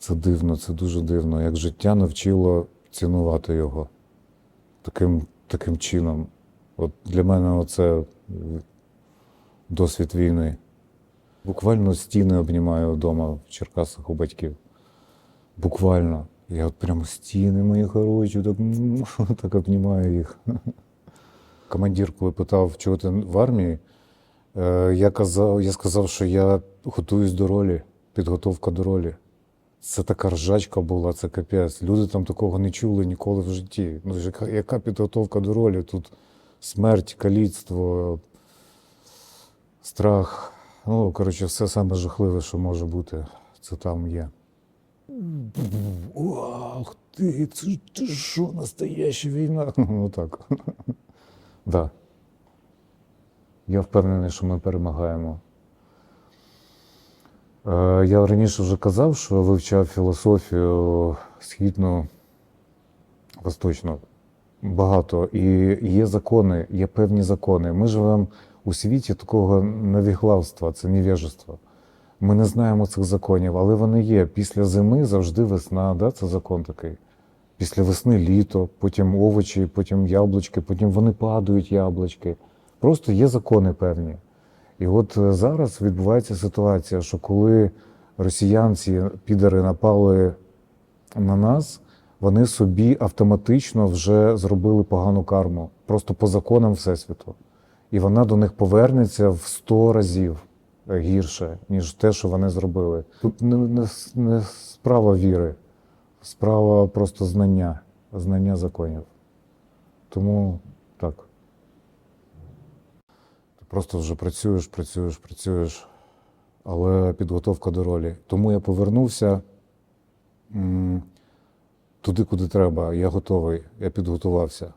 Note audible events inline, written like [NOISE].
Це дивно, це дуже дивно. Як життя навчило цінувати його таким, таким чином. От для мене оце досвід війни. Буквально стіни обнімаю вдома в Черкасах у батьків. Буквально. Я от прямо стіни мої хороші, так, [LAUGHS] так обнімаю їх. Командир, коли питав, чого ти в армії, е, я, казав, я сказав, що я готуюсь до ролі, підготовка до ролі. Це така ржачка була, це капець. Люди там такого не чули ніколи в житті. Ну, яка, яка підготовка до ролі? Тут смерть, каліцтво, страх. Ну, коротше, все саме жахливе, що може бути, це там є. Ах ти, це це що, настояща війна? [LAUGHS] Отак. [LAUGHS] Да. Я впевнений, що ми перемагаємо. Е, Я раніше вже казав, що вивчав філософію східну, восточну багато. І є закони, є певні закони. Ми живемо у світі такого навіглавства, це невежество. Ми не знаємо цих законів, але вони є. Після зими завжди весна, да? це закон такий. Після весни літо, потім овочі, потім яблучки, потім вони падають яблучки. Просто є закони певні. І от е, зараз відбувається ситуація, що коли росіянці, підари напали на нас, вони собі автоматично вже зробили погану карму, просто по законам Всесвіту. І вона до них повернеться в 100 разів е, гірше, ніж те, що вони зробили. Тут не, не, не справа віри, справа просто знання, знання законів. Тому так. Просто вже працюєш, працюєш, працюєш, але підготовка до ролі. Тому я повернувся туди, куди треба. Я готовий, я підготувався.